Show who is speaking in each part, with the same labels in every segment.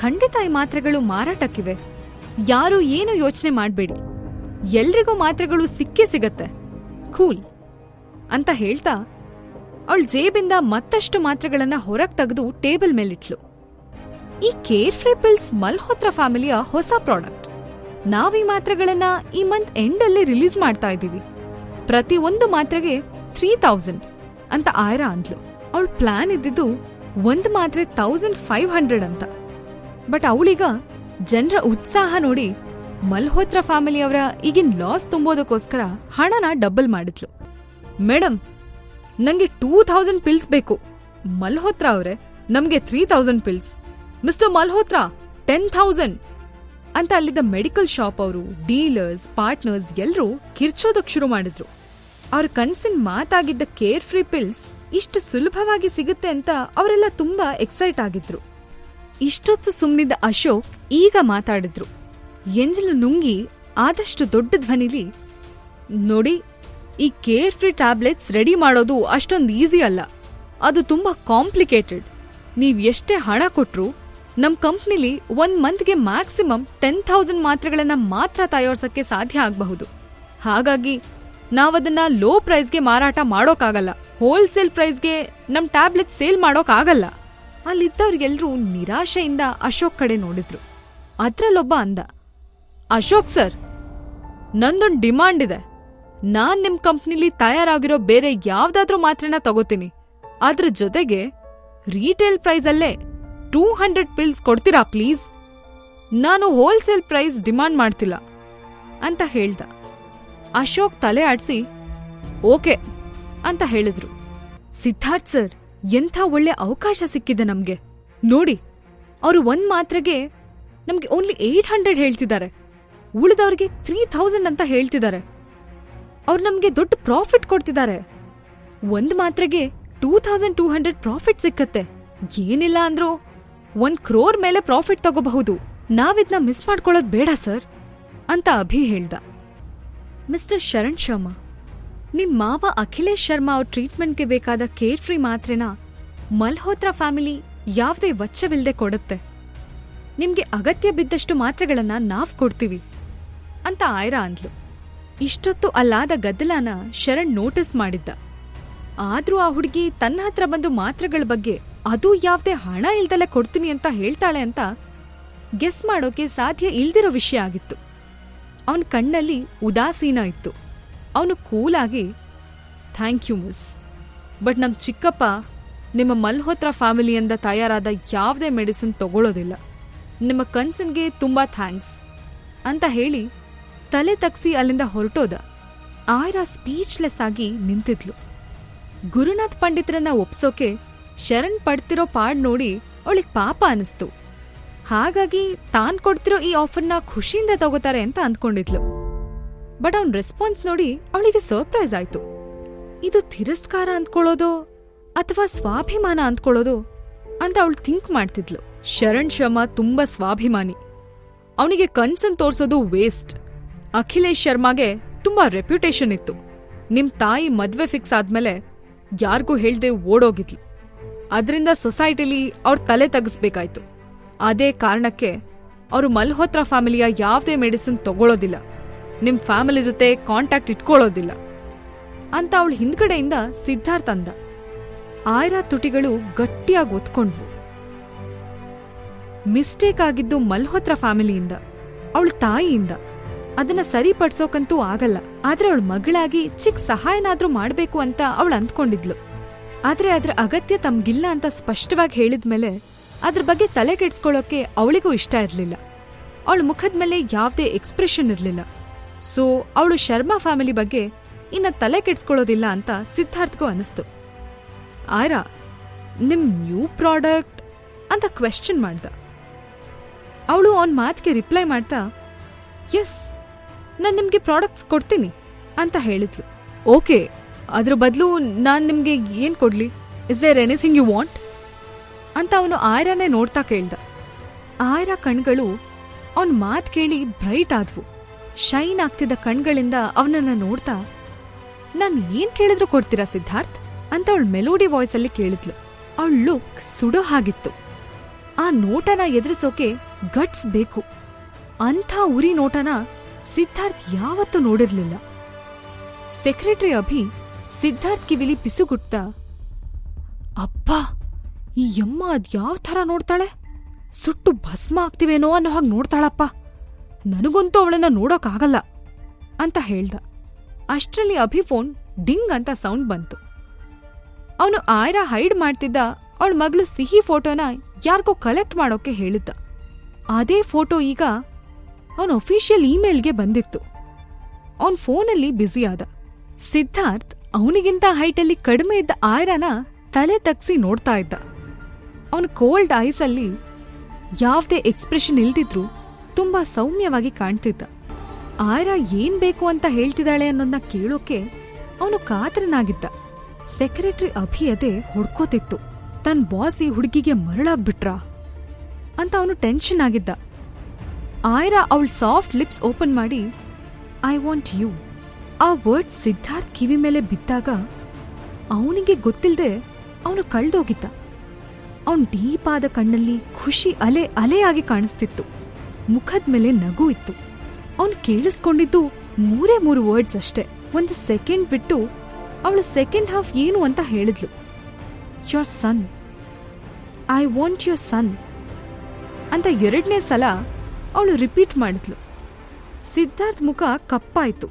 Speaker 1: ಖಂಡಿತ ಈ ಮಾತ್ರೆಗಳು ಮಾರಾಟಕ್ಕಿವೆ. ಯಾರು ಏನು ಯೋಚನೆ ಮಾಡಬೇಡಿ. ಎಲ್ರಿಗೂ ಮಾತ್ರೆಗಳು ಸಿಕ್ಕೇ ಸಿಗತ್ತೆ. ಕೂಲ್. ಅಂತ ಹೇಳ್ತಾ, ಅವಳ ಜೇಬಿಂದ ಮತ್ತಷ್ಟು ಮಾತ್ರೆಗಳನ್ನ ಹೊರಗ್ ತೆಗೆದು ಟೇಬಲ್ ಮೇಲಿಟ್ಲು. ಈ ಕೇರ್ ಫ್ರೀ ಪಿಲ್ಸ್ ಮಲ್ಹೋತ್ರ ಫ್ಯಾಮಿಲಿಯ ಹೊಸ ಪ್ರಾಡಕ್ಟ್. ನಾವ್ ಈ ಮಾತ್ರೆಗಳನ್ನ ಈ ಮಂತ್ ಎಂಡ್ ಅಲ್ಲಿ ರಿಲೀಸ್ ಮಾಡ್ತಾ ಇದ್ದೀವಿ. ಪ್ರತಿ ಒಂದು ಮಾತ್ರೆಗೆ ತ್ರೀ ತೌಸಂಡ್ ಅಂತ ಆಯ್ರಾ ಅಂದ್ಲು. ಅವಳ ಪ್ಲಾನ್ ಇದ್ದಿದ್ದು ಒಂದು ಮಾತ್ರೆ ತೌಸಂಡ್ ಫೈವ್ ಹಂಡ್ರೆಡ್ ಅಂತ. ಬಟ್ ಅವಳೀಗ ಜನರ ಉತ್ಸಾಹ ನೋಡಿ ಮಲ್ಹೋತ್ರ ಫ್ಯಾಮಿಲಿಯವರ ಈಗಿನ ಲಾಸ್ ತುಂಬೋದಕ್ಕೋಸ್ಕರ ಹಣನ ಡಬಲ್ ಮಾಡಿದ್ಲು. ಮೇಡಮ್ ನಂಗೆ ಟೂ ಥೌಸಂಡ್ ಪಿಲ್ಸ್ ಬೇಕು. ಮಲ್ಹೋತ್ರ ಅವರೇ, ನಮಗೆ three thousand pills mister Malhotra ten thousand ಅಂತ ಅಲ್ಲಿದ್ದ ಮೆಡಿಕಲ್ ಶಾಪ್ ಅವರು ಡೀಲರ್ಸ್ ಪಾರ್ಟ್ನರ್ಸ್ ಎಲ್ಲರೂ ಕಿರ್ಚೋದಕ್ಕೆ ಶುರು ಮಾಡಿದ್ರು. ಅವ್ರ ಕನಸಿನ ಮಾತಾಗಿದ್ದ ಕೇರ್ ಫ್ರೀ ಪಿಲ್ಸ್ ಇಷ್ಟು ಸುಲಭವಾಗಿ ಸಿಗುತ್ತೆ ಅಂತ ಅವರೆಲ್ಲ ತುಂಬಾ ಎಕ್ಸೈಟ್ ಆಗಿದ್ರು. ಇಷ್ಟೊತ್ತು ಸುಮ್ಮನಿದ್ದ ಅಶೋಕ್ ಈಗ ಮಾತಾಡಿದ್ರು. ಎಂಜಲು ನುಂಗಿ ಆದಷ್ಟು ದೊಡ್ಡ ಧ್ವನಿಲಿ, ನೋಡಿ, ಈ ಕೇರ್ ಫ್ರೀ ಟ್ಯಾಬ್ಲೆಟ್ಸ್ ರೆಡಿ ಮಾಡೋದು ಅಷ್ಟೊಂದು ಈಸಿ ಅಲ್ಲ. ಅದು ತುಂಬಾ ಕಾಂಪ್ಲಿಕೇಟೆಡ್. ನೀವು ಎಷ್ಟೇ ಹಣ ಕೊಟ್ರು, ನಮ್ ಕಂಪ್ನಿಲಿ ಒಂದ್ ಮಂತ್ಗೆ ಮ್ಯಾಕ್ಸಿಮಮ್ ಟೆನ್ ಥೌಸಂಡ್ ಮಾತ್ರೆಗಳನ್ನ ಮಾತ್ರ ತಯಾರಿಸಕ್ಕೆ ಸಾಧ್ಯ ಆಗಬಹುದು. ಹಾಗಾಗಿ, ನಾವದನ್ನ ಲೋ ಪ್ರೈಸ್ಗೆ ಮಾರಾಟ ಮಾಡೋಕ್ಕಾಗಲ್ಲ ಹೋಲ್ಸೇಲ್ ಪ್ರೈಸ್ಗೆ ನಮ್ ಟ್ಯಾಬ್ಲೆಟ್ ಸೇಲ್ ಮಾಡೋಕ್ಕಾಗಲ್ಲ ಅಲ್ಲಿದ್ದವ್ರಿಗೆಲ್ರೂ ನಿರಾಶೆಯಿಂದ ಅಶೋಕ್ ಕಡೆ ನೋಡಿದ್ರು. ಅದ್ರಲ್ಲೊಬ್ಬ ಅಂದ, ಅಶೋಕ್ ಸರ್, ನಂದೊಂದು ಡಿಮಾಂಡ್ ಇದೆ. ನಾನ್ ನಿಮ್ ಕಂಪ್ನಿಲಿ ತಯಾರಾಗಿರೋ ಬೇರೆ ಯಾವ್ದಾದ್ರೂ ಮಾತ್ರೆನ ತಗೋತೀನಿ. ಅದ್ರ ಜೊತೆಗೆ ರೀಟೇಲ್ ಪ್ರೈಸಲ್ಲೇ ಟೂ ಹಂಡ್ರೆಡ್ ಪಿಲ್ಸ್ ಕೊಡ್ತೀರಾ ಪ್ಲೀಸ್? ನಾನು ಹೋಲ್ಸೇಲ್ ಪ್ರೈಸ್ ಡಿಮಾಂಡ್ ಮಾಡ್ತಿಲ್ಲ, ಅಂತ ಹೇಳ್ದ. ಅಶೋಕ್ ತಲೆ ಆಡ್ಸಿ, ಓಕೆ, ಅಂತ ಹೇಳಿದ್ರು. ಸಿದ್ಧಾರ್ಥ್ ಸರ್ ಎಂಥ ಒಳ್ಳೆ ಅವಕಾಶ ಸಿಕ್ಕಿದೆ ನಮ್ಗೆ. ನೋಡಿ, ಅವರು ಒಂದ್ ಮಾತ್ರೆಗೆ ನಮ್ಗೆ ಓನ್ಲಿ ಏಟ್ ಹಂಡ್ರೆಡ್ ಹೇಳ್ತಿದ್ದಾರೆ. ಉಳಿದವ್ರಿಗೆ ತ್ರೀ ಥೌಸಂಡ್ ಅಂತ ಹೇಳ್ತಿದ್ದಾರೆ. ಅವ್ರು ನಮ್ಗೆ ದೊಡ್ಡ ಪ್ರಾಫಿಟ್ ಕೊಡ್ತಿದ್ದಾರೆ. ಒಂದ್ ಮಾತ್ರೆಗೆ two thousand two hundred profit ಸಿಕ್ಕತ್ತೆ. ಏನಿಲ್ಲ ಅಂದ್ರೂ ಒಂದ್ ಕ್ರೋರ್ ಮೇಲೆ ಪ್ರಾಫಿಟ್ ತಗೋಬಹುದು. ನಾವಿದ್ನ ಮಿಸ್ ಮಾಡ್ಕೊಳ್ಳೋದ್ ಬೇಡ ಸರ್ ಅಂತ ಅಭಿ ಹೇಳ್ದ. ಮಿಸ್ಟರ್ ಶರಣ್ ಶರ್ಮಾ. ನಿಮ್ ಮಾವ ಅಖಿಲೇಶ್ ಶರ್ಮಾ ಅವ್ರ ಟ್ರೀಟ್ಮೆಂಟ್ಗೆ ಬೇಕಾದ ಕೇರ್ ಫ್ರೀ ಮಾತ್ರೆನ ಮಲ್ಹೋತ್ರಾ ಫ್ಯಾಮಿಲಿ ಯಾವ್ದೇ ವೆಚ್ಚವಿಲ್ಲದೆ ಕೊಡುತ್ತೆ. ನಿಮ್ಗೆ ಅಗತ್ಯ ಬಿದ್ದಷ್ಟು ಮಾತ್ರೆಗಳನ್ನ ನಾವ್ ಕೊಡ್ತೀವಿ ಅಂತ ಆಯ್ರಾ ಅಂದ್ಲು. ಇಷ್ಟೊತ್ತು ಅಲ್ಲಾದ ಗದ್ದಲನ ಶರಣ್ ನೋಟಿಸ್ ಮಾಡಿದ್ದ. ಆದ್ರೂ ಆ ಹುಡುಗಿ ತನ್ನ ಹತ್ರ ಬಂದು ಮಾತ್ರೆಗಳ ಬಗ್ಗೆ ಅದು ಯಾವ್ದೇ ಹಣ ಇಲ್ದಲೆ ಕೊಡ್ತೀನಿ ಅಂತ ಹೇಳ್ತಾಳೆ ಅಂತ ಗೆಸ್ ಮಾಡೋಕೆ ಸಾಧ್ಯ ಇಲ್ದಿರೋ ವಿಷಯ ಆಗಿತ್ತು. ಅವನ ಕಣ್ಣಲ್ಲಿ ಉದಾಸೀನ ಇತ್ತು. ಅವನು ಕೂಲಾಗಿ, ಥ್ಯಾಂಕ್ ಯು, ಮಿಸ್. ಬಟ್ ನಮ್ಮ ಚಿಕ್ಕಪ್ಪ ನಿಮ್ಮ ಮಲ್ಹೋತ್ರ ಫ್ಯಾಮಿಲಿಯಿಂದ ತಯಾರಾದ ಯಾವುದೇ ಮೆಡಿಸಿನ್ ತಗೊಳ್ಳೋದಿಲ್ಲ ನಿಮ್ಮ ಕನ್ಸನ್ಗೆ ತುಂಬ ಥ್ಯಾಂಕ್ಸ್. ಅಂತ ಹೇಳಿ ತಲೆ ತಗ್ಸಿ ಅಲ್ಲಿಂದ ಹೊರಟೋದ. ಆಯ್ರಾ ಸ್ಪೀಚ್ಲೆಸ್ ಆಗಿ ನಿಂತಿದ್ಲು. ಗುರುನಾಥ್ ಪಂಡಿತರನ್ನ ಒಪ್ಸೋಕೆ ಶರಣ್ ಪಡ್ತಿರೋ ಪಾಡ್ ನೋಡಿ ಅವಳಿಗೆ ಪಾಪ ಅನಿಸ್ತು. ಹಾಗಾಗಿ ತಾನ್ ಕೊಡ್ತಿರೋ ಈ ಆಫರ್ನ ಖುಷಿಯಿಂದ ತಗೋತಾರೆ ಅಂತ ಅಂದ್ಕೊಂಡಿದ್ಲು. ಬಟ್ ಅವ್ನ್ ರೆಸ್ಪಾನ್ಸ್ ನೋಡಿ ಅವಳಿಗೆ ಸರ್ಪ್ರೈಸ್ ಆಯ್ತು. ಇದು ತಿರಸ್ಕಾರ ಅಂದ್ಕೊಳ್ಳೋದು ಅಥವಾ ಸ್ವಾಭಿಮಾನ ಅಂದ್ಕೊಳ್ಳೋದು ಅಂತ ಅವಳು ಥಿಂಕ್ ಮಾಡ್ತಿದ್ಲು. ಶರಣ್ ಶರ್ಮಾ ತುಂಬಾ ಸ್ವಾಭಿಮಾನಿ. ಅವನಿಗೆ ಕನ್ಸನ್ ತೋರ್ಸೋದು ವೇಸ್ಟ್ ಅಖಿಲೇಶ್ ಶರ್ಮಾಗೆ ತುಂಬಾ ರೆಪ್ಯುಟೇಷನ್ ಇತ್ತು. ನಿಮ್ ತಾಯಿ ಮದ್ವೆ ಫಿಕ್ಸ್ ಆದ್ಮೇಲೆ ಯಾರಿಗೂ ಹೇಳ್ದೆ ಓಡೋಗಿದ್ಲು. ಅದರಿಂದ ಸೊಸೈಟಿಲಿ ಅವ್ರ ತಲೆ ತಗ್ಸ್ಬೇಕಾಯ್ತು. ಅದೇ ಕಾರಣಕ್ಕೆ ಅವರು ಮಲ್ಹೋತ್ರ ಫ್ಯಾಮಿಲಿಯ ಯಾವುದೇ ಮೆಡಿಸಿನ್ ತಗೊಳ್ಳೋದಿಲ್ಲ ನಿಮ್ ಫ್ಯಾಮಿಲಿ ಜೊತೆ ಕಾಂಟ್ಯಾಕ್ಟ್ ಇಟ್ಕೊಳ್ಳೋದಿಲ್ಲ ಅಂತ ಅವಳು ಹಿಂದ್ಗಡೆಯಿಂದ ಸಿದ್ಧಾರ್ಥ ಅಂದ. ಆಯ್ರಾ ತುಟಿಗಳು ಗಟ್ಟಿಯಾಗಿ ಒತ್ಕೊಂಡ್ವು. ಮಿಸ್ಟೇಕ್ ಆಗಿದ್ದು ಮಲ್ಹೋತ್ರ ಫ್ಯಾಮಿಲಿಯಿಂದ, ಅವಳ ತಾಯಿಯಿಂದ. ಅದನ್ನ ಸರಿಪಡ್ಸೋಕಂತೂ ಆಗಲ್ಲ, ಆದ್ರೆ ಅವಳ ಮಗಳಾಗಿ ಚಿಕ್ಕ ಸಹಾಯನಾದ್ರೂ ಮಾಡಬೇಕು ಅಂತ ಅವಳು ಅಂದ್ಕೊಂಡಿದ್ಲು. ಆದ್ರೆ ಅದ್ರ ಅಗತ್ಯ ತಮ್ಗಿಲ್ಲ ಅಂತ ಸ್ಪಷ್ಟವಾಗಿ ಹೇಳಿದ್ಮೇಲೆ ಅದ್ರ ಬಗ್ಗೆ ತಲೆ ಕೆಡ್ಸ್ಕೊಳ್ಳೋಕೆ ಅವಳಿಗೂ ಇಷ್ಟ ಇರಲಿಲ್ಲ. ಅವಳ ಮುಖದ ಮೇಲೆ ಯಾವುದೇ ಎಕ್ಸ್ಪ್ರೆಷನ್ ಇರ್ಲಿಲ್ಲ. ಸೊ ಅವಳು ಶರ್ಮಾ ಫ್ಯಾಮಿಲಿ ಬಗ್ಗೆ ಇನ್ನ ತಲೆ ಕೆಡ್ಸ್ಕೊಳ್ಳೋದಿಲ್ಲ ಅಂತ ಸಿದ್ಧಾರ್ಥ್ಗೂ ಅನಿಸ್ತು ಆಯ್ರಾ, ನಿಮ್ ನ್ಯೂ ಪ್ರಾಡಕ್ಟ್ ಅಂತ ಕ್ವೆಶ್ಚನ್ ಮಾಡ್ದ. ಅವಳು ಅವನ್ ಮಾತಿಗೆ ರಿಪ್ಲೈ ಮಾಡ್ತಾ ಎಸ್ ನಾನು ನಿಮಗೆ ಪ್ರಾಡಕ್ಟ್ಸ್ ಕೊಡ್ತೀನಿ ಅಂತ ಹೇಳಿದ್ಲು. ಓಕೆ ಅದ್ರ ಬದಲು ನಾನು ನಿಮಗೆ ಏನ್ ಕೊಡ್ಲಿ? Is there anything you want ಅಂತ ಅವನು ಆಯ್ರಾನೇ ನೋಡ್ತಾ ಕೇಳ್ದ. ಆಯ್ರಾ ಕಣ್ಗಳು ಅವನ್ ಮಾತ್ ಕೇಳಿ ಬ್ರೈಟ್ ಆದ್ವು. ಶೈನ್ ಆಗ್ತಿದ್ದ ಕಣ್ಗಳಿಂದ ಅವನನ್ನ ನೋಡ್ತಾ, ನನ್ ಏನ್ ಕೇಳಿದ್ರು ಕೊಡ್ತೀರಾ ಸಿದ್ಧಾರ್ಥ್? ಅಂತ ಅವಳು ಮೆಲೋಡಿ ವಾಯ್ಸಲ್ಲಿ ಕೇಳಿದ್ಲು. ಅವಳ ಲುಕ್ ಸುಡೋ ಹಾಗಿತ್ತು. ಆ ನೋಟನ ಎದುರಿಸೋಕೆ ಗಟ್ಸ್ ಬೇಕು. ಅಂಥ ಉರಿ ನೋಟನ ಸಿದ್ಧಾರ್ಥ್ ಯಾವತ್ತೂ ನೋಡಿರ್ಲಿಲ್ಲ. ಸೆಕ್ರೆಟರಿ ಅಭಿ ಸಿದ್ಧಾರ್ಥ್ ಕಿವಿಲಿ ಪಿಸುಗುಟ್ತಾ ಅಪ್ಪ ಈ ಯಮ್ಮ ಅದ್ಯಾವ ಥರ ನೋಡ್ತಾಳೆ? ಸುಟ್ಟು ಭಸ್ಮ ಆಗ್ತಿವೇನೋ ಅನ್ನೋ ಹಾಗೆ ನೋಡ್ತಾಳಪ್ಪ. ನನಗಂತೂ ಅವಳನ್ನ ನೋಡೋಕ್ಕಾಗಲ್ಲ ಅಂತ ಹೇಳ್ದ. ಅಷ್ಟರಲ್ಲಿ ಅಭಿ ಫೋನ್ ಡಿಂಗ್ ಅಂತ ಸೌಂಡ್ ಬಂತು. ಅವನು ಆಯ್ರ ಹೈಡ್ ಮಾಡ್ತಿದ್ದ ಅವಳ ಮಗಳು ಸಿಹಿ ಫೋಟೋನ ಯಾರಿಗೋ ಕಲೆಕ್ಟ್ ಮಾಡೋಕೆ ಹೇಳಿದ್ದ ಅದೇ ಫೋಟೋ ಈಗ ಅವನ ಅಫಿಷಿಯಲ್ ಇಮೇಲ್ಗೆ ಬಂದಿತ್ತು. ಅವನ್ ಫೋನಲ್ಲಿ ಬ್ಯುಸಿ ಆದ. ಸಿದ್ಧಾರ್ಥ್ ಅವನಿಗಿಂತ ಹೈಟಲ್ಲಿ ಕಡಿಮೆ ಇದ್ದ ಆಯ್ರನ ತಲೆ ತಗ್ಸಿ ನೋಡ್ತಾ ಇದ್ದ. ಅವನ ಕೋಲ್ಡ್ ಐಸಲ್ಲಿ ಯಾವುದೇ ಎಕ್ಸ್ಪ್ರೆಷನ್ ಇಲ್ದಿದ್ರು ತುಂಬಾ ಸೌಮ್ಯವಾಗಿ ಕಾಣ್ತಿದ್ದ. ಆರ ಏನ್ ಬೇಕು ಅಂತ ಹೇಳ್ತಿದ್ದಾಳೆ ಅನ್ನೋದನ್ನ ಕೇಳೋಕೆ ಅವನು ಕಾತರನಾಗಿದ್ದ. ಸೆಕ್ರೆಟರಿ ಅಭಿಯದೆ ಹುಡ್ಕೋತಿತ್ತು. ತನ್ ಬಾಸ್ ಈ ಹುಡುಗಿಗೆ ಮರಳಾಗ್ಬಿಟ್ರಾ? ಅಂತ ಅವನು ಟೆನ್ಷನ್ ಆಗಿದ್ದ. ಆಯ್ರಾ ಅವಳ ಸಾಫ್ಟ್ ಲಿಪ್ಸ್ ಓಪನ್ ಮಾಡಿ ಐ ವಾಂಟ್ ಯು ಆ ವರ್ಡ್ ಸಿದ್ಧಾರ್ಥ್ ಕಿವಿ ಮೇಲೆ ಬಿದ್ದಾಗ ಅವನಿಗೆ ಗೊತ್ತಿಲ್ಲದೆ ಅವನು ಕಳ್ದೋಗಿದ್ದ. ಅವನ್ ಡೀಪ್ ಆದ ಕಣ್ಣಲ್ಲಿ ಖುಷಿ ಅಲೆ ಅಲೆಯಾಗಿ ಕಾಣಿಸ್ತಿತ್ತು. ಮುಖದ ಮೇಲೆ ನಗು ಇತ್ತು. ಅವನ್ ಕೇಳಿಸ್ಕೊಂಡಿದ್ದು ಮೂರೇ ಮೂರು ವರ್ಡ್ಸ್ ಅಷ್ಟೇ. ಒಂದು ಸೆಕೆಂಡ್ ಬಿಟ್ಟು ಅವಳು ಸೆಕೆಂಡ್ ಹಾಫ್ ಏನು ಅಂತ ಹೇಳಿದ್ಲು. Your son I want your son ಅಂತ ಎರಡನೇ ಸಲ ಅವಳು ರಿಪೀಟ್ ಮಾಡಿದ್ಲು. ಸಿದ್ಧಾರ್ಥ್ ಮುಖ ಕಪ್ಪಾಯ್ತು.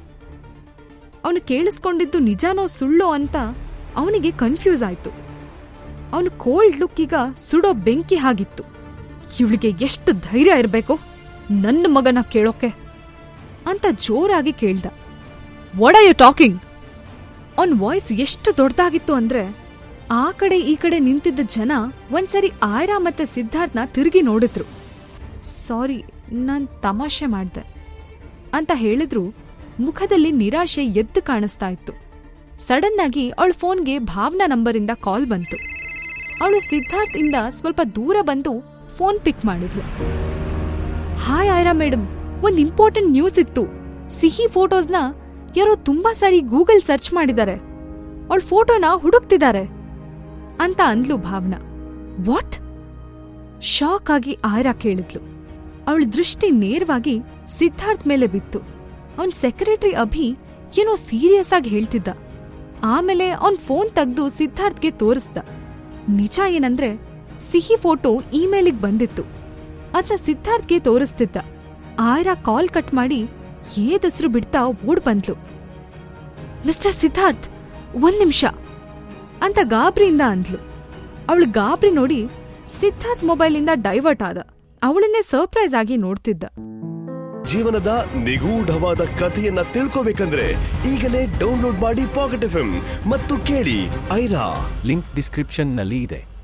Speaker 1: ಅವನು ಕೇಳಿಸ್ಕೊಂಡಿದ್ದು ನಿಜಾನೋ ಸುಳ್ಳೋ ಅಂತ ಅವನಿಗೆ ಕನ್ಫ್ಯೂಸ್ ಆಯ್ತು. ಅವನು ಕೋಲ್ಡ್ ಲುಕ್ ಈಗ ಸುಡೋ ಬೆಂಕಿ ಹಾಗಿತ್ತು. ಇವಳಿಗೆ ಎಷ್ಟು ಧೈರ್ಯ ಇರಬೇಕು? ನನ್ನ ಮಗನ ಕೇಳೋಕೆ ಅಂತ ಜೋರಾಗಿ ಕೇಳ್ದ. ವಾಟ್ ಆರ್ ಯು ಟಾಕಿಂಗ್ ಅವನ್ ವಾಯ್ಸ್ ಎಷ್ಟು ದೊಡ್ಡದಾಗಿತ್ತು ಅಂದ್ರೆ ಆ ಕಡೆ ಈ ಕಡೆ ನಿಂತಿದ್ದ ಜನ ಒಂದ್ಸರಿ ಆಯ್ರಾ ಮತ್ತೆ ಸಿದ್ಧಾರ್ಥ್ನ ತಿರುಗಿ ನೋಡಿದ್ರು. ಸಾರಿ ನಾನ್ ತಮಾಷೆ ಮಾಡ್ದೆ ಅಂತ ಹೇಳಿದ್ರು. ಮುಖದಲ್ಲಿ ನಿರಾಶೆ ಎದ್ದು ಕಾಣಿಸ್ತಾ ಇತ್ತು. ಸಡನ್ ಆಗಿ ಅವಳ ಫೋನ್ಗೆ ಭಾವನಾ ನಂಬರಿಂದ ಕಾಲ್ ಬಂತು. ಅವಳು ಸಿದ್ಧಾರ್ಥ್ ಇಂದ ಸ್ವಲ್ಪ ದೂರ ಬಂದು ಫೋನ್ ಪಿಕ್ ಮಾಡಿದ್ಲು. ಹಾಯ್ ಆಯ್ರಾ ಮೇಡಮ್ ಒಂದ್ ಇಂಪಾರ್ಟೆಂಟ್ ನ್ಯೂಸ್ ಇತ್ತು. ಸಿಹಿ ಫೋಟೋಸ್ನ ಯಾರೋ ತುಂಬಾ ಸಾರಿ ಗೂಗಲ್ ಸರ್ಚ್ ಮಾಡಿದ್ದಾರೆ. ಅವಳ ಫೋಟೋನ ಹುಡುಕ್ತಿದ್ದಾರೆ ಅಂತ ಅಂದ್ಲು ಭಾವನಾ. ವಾಟ್? ಶಾಕ್ ಆಗಿ ಆಯ್ರಾ ಕೇಳಿದ್ಲು. ಅವಳ ದೃಷ್ಟಿ ನೇರವಾಗಿ ಸಿದ್ಧಾರ್ಥ್ ಮೇಲೆ ಬಿತ್ತು. ಅವನ್ ಸೆಕ್ರೆಟರಿ ಅಭಿ ಏನೋ ಸೀರಿಯಸ್ ಆಗಿ ಹೇಳ್ತಿದ್ದ. ಆಮೇಲೆ ಅವನ್ ಫೋನ್ ತೆಗ್ದು ಸಿದ್ಧಾರ್ಥ್ಗೆ ತೋರಿಸ್ದ. ನಿಜ ಏನಂದ್ರೆ ಸಿಹಿ ಫೋಟೋ ಇಮೇಲಿಗೆ ಬಂದಿತ್ತು. ಅದನ್ನ ಸಿದ್ಧಾರ್ಥ್ಗೆ ತೋರಿಸ್ತಿದ್ದ. ಆಯ್ರಾ ಕಾಲ್ ಕಟ್ ಮಾಡಿ ಏದಸ್ರು ಬಿಡ್ತಾ ಓಡ್ ಬಂದ್ಲು. ಮಿಸ್ಟರ್ ಸಿದ್ಧಾರ್ಥ್ ಒಂದ್ ನಿಮಿಷ ಅಂತ ಗಾಬ್ರಿಯಿಂದ ಅಂದ್ಲು. ಅವಳು ಗಾಬ್ರಿ ನೋಡಿ ಸಿದ್ಧಾರ್ಥ್ ಮೊಬೈಲಿಂದ ಡೈವರ್ಟ್ ಆದ. ಅವಳನ್ನೇ ಸರ್ಪ್ರೈಸ್ ಆಗಿ ನೋಡ್ತಿದ್ದ.
Speaker 2: ಜೀವನದ ನಿಗೂಢವಾದ ಕಥೆಯನ್ನ ತಿಳ್ಕೋಬೇಕಂದ್ರೆ ಈಗಲೇ ಡೌನ್ಲೋಡ್ ಮಾಡಿ ಪಾಕೆಟ್ ಎಫ್ ಮತ್ತು ಕೇಳಿ ಐರಾ.
Speaker 3: ಲಿಂಕ್ ಡಿಸ್ಕ್ರಿಪ್ಷನ್ನಲ್ಲಿ ಇದೆ.